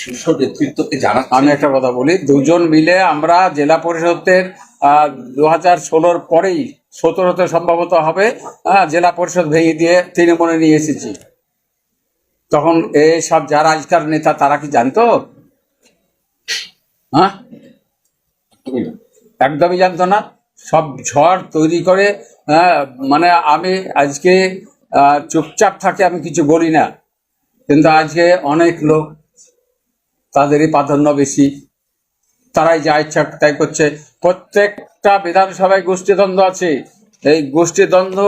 শীর্ষ নেতৃত্বকে জানাচ্ছেন আমি একটা কথা বলি, দুজন মিলে আমরা জেলা পরিষদের দু হাজার ষোলোর পরেই সতেরোতে সম্ভবত হবে জেলা পরিষদ ভেঙে দিয়ে তৃণমূলে নিয়ে এসেছি। তখন সব যারা আজকার নেতা, তারা কি জানতো? হ্যাঁ? একদমই জানতো না। সব ঝড় তৈরি করে মানে আমি আজকে চুপচাপ থাকে আমি কিছু বলি না। কিন্তু আজকে অনেক লোক তাদেরই প্রাধান্য বেশি। তারাই যা ইচ্ছা তাই করছে। প্রত্যেকটা বিধানসভায় গোষ্ঠীদ্বন্দ্ব আছে। এই গোষ্ঠীদ্বন্দ্ব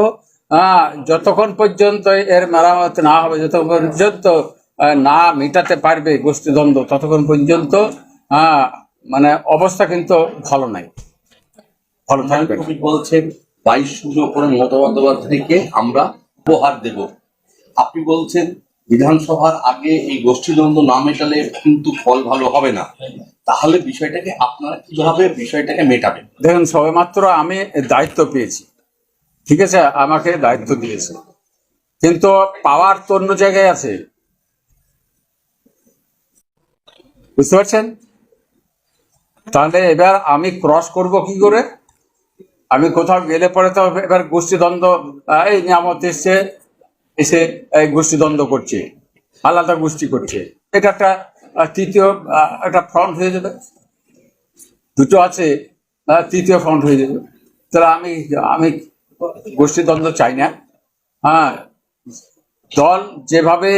যতক্ষণ পর্যন্ত এর মেরামত না হবে যতক্ষণ পর্যন্ত না মেটাতে পারবে গোষ্ঠীদ্বন্দ্ব ততক্ষণ পর্যন্ত আহ, মানে অবস্থা কিন্তু ভালো নাই। ভালো থাকবে না। বলছেন বাইশ শূন্য করে মমতা বন্দ্যোপাধ্যায়কে আমরা উপহার দেব। আপনি বলছেন বিধানসভার আগে এই গোষ্ঠীদ্বন্দ্ব না মেটালে কিন্তু ফল ভালো হবে না। তাহলে বিষয়টাকে আপনারা কীভাবে বিষয়টাকে মেটাবেন? দেখুন, সবেমাত্র আমি দায়িত্ব পেয়েছি। ঠিক আছে? আমাকে দায়িত্ব দিয়েছে। কিন্তু পাওয়ার তো অন্য জায়গায় আছে। বুঝতে পারছেন? তাহলে এবার আমি ক্রস করব কি করে? আমি কোথাও গেলে পরে তো এবার গোষ্ঠীদ্বন্দ্ব এই নিয়ামত এসছে। এসে গোষ্ঠীদ্বন্দ্ব করছে, আলাদা গোষ্ঠী করছে। এটা একটা তৃতীয় একটা ফ্রন্ট হয়ে যাবে। দুটো আছে তৃতীয় ফ্রন্ট হয়ে যাবে। তাহলে আমি আমি গোষ্ঠীদ্বন্দ্ব চাই না। হ্যাঁ দল যেভাবে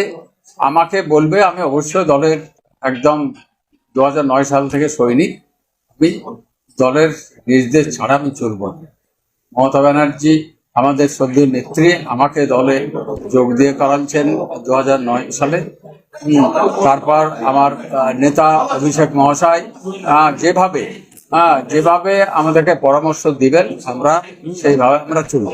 আমাকে বলবে, আমি অবশ্যই দলের একদম দু সাল থেকে সৈনিক। আমি দলের নির্দেশ ছাড়া আমি চলব মমতা ব্যানার্জি আমাদের সদ্য নেত্রী আমাকে দলে যোগ দিয়ে করাচ্ছেন দু সালে। তারপর আমার নেতা অভিষেক মহাশয় যেভাবে যেভাবে আমাদেরকে পরামর্শ দিবেন, আমরা সেইভাবে আমরা চলব।